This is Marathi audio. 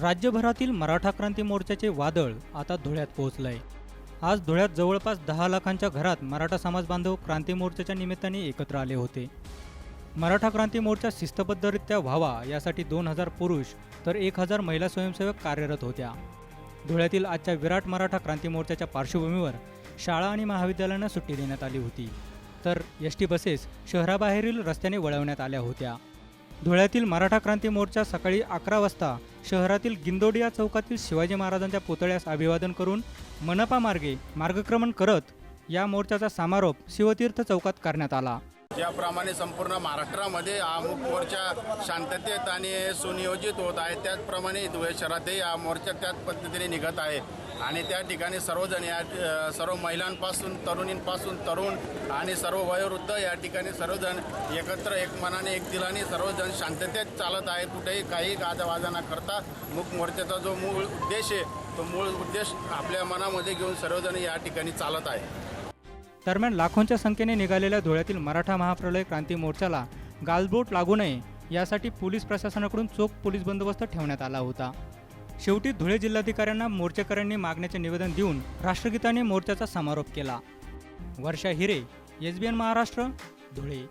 राज्यभरातील मराठा क्रांती मोर्चाचे वादळ आता धुळ्यात पोहोचलंय. आज धुळ्यात जवळपास दहा लाखांच्या घरात मराठा समाज बांधव क्रांती मोर्चाच्या निमित्ताने एकत्र आले होते. मराठा क्रांती मोर्चा शिस्तबद्धरित्या व्हावा यासाठी दोन हजार पुरुष तर एक हजार महिला स्वयंसेवक कार्यरत होत्या. धुळ्यातील आजच्या विराट मराठा क्रांती मोर्चाच्या पार्श्वभूमीवर शाळा आणि महाविद्यालयांना सुट्टी देण्यात आली होती. तर एस टी बसेस शहराबाहेरील रस्त्याने वळवण्यात आल्या होत्या. धुळ्यातील मराठा क्रांती मोर्चा सकाळी अकरा वाजता शहरातील गिंदोडिया चौकातील शिवाजी महाराजांच्या पुतळ्यास अभिवादन करून मनपा मार्गे मार्गक्रमण करत या मोर्चाचा समारोप शिवतीर्थ चौकात करण्यात आला. ज्याप्रमाणे संपूर्ण महाराष्ट्रामध्ये हा मोर्चा शांततेत आणि सुनियोजित होत आहे त्याचप्रमाणे धुळे शहरातही हा मोर्चा त्याच पद्धतीने निघत आहे. आणि त्या ठिकाणी सर्वजण या सर्व महिलांपासून तरुणींपासून तरुण आणि सर्व वयोवृद्ध या ठिकाणी सर्वजण एकत्र एक मनाने एक दिलाने सर्वजण शांततेत चालत आहे कुठेही काही गाजावाजा न करता मुख मोर्चाचा जो मूळ उद्देश आहे तो मूळ उद्देश आपल्या मनामध्ये घेऊन सर्वजण या ठिकाणी चालत आहे दरम्यान लाखोंच्या संख्येने निघालेल्या धुळ्यातील मराठा महाप्रलय क्रांती मोर्चाला गालबोट लागू नये यासाठी पोलीस प्रशासनाकडून चोख पोलीस बंदोबस्त ठेवण्यात आला होता. शेवटी धुळे जिल्हाधिकाऱ्यांना मोर्चेकऱ्यांनी मागण्याचे निवेदन देऊन राष्ट्रगीताने मोर्चाचा समारोप केला. Varsha Hire S B N Maharashtra Dhule.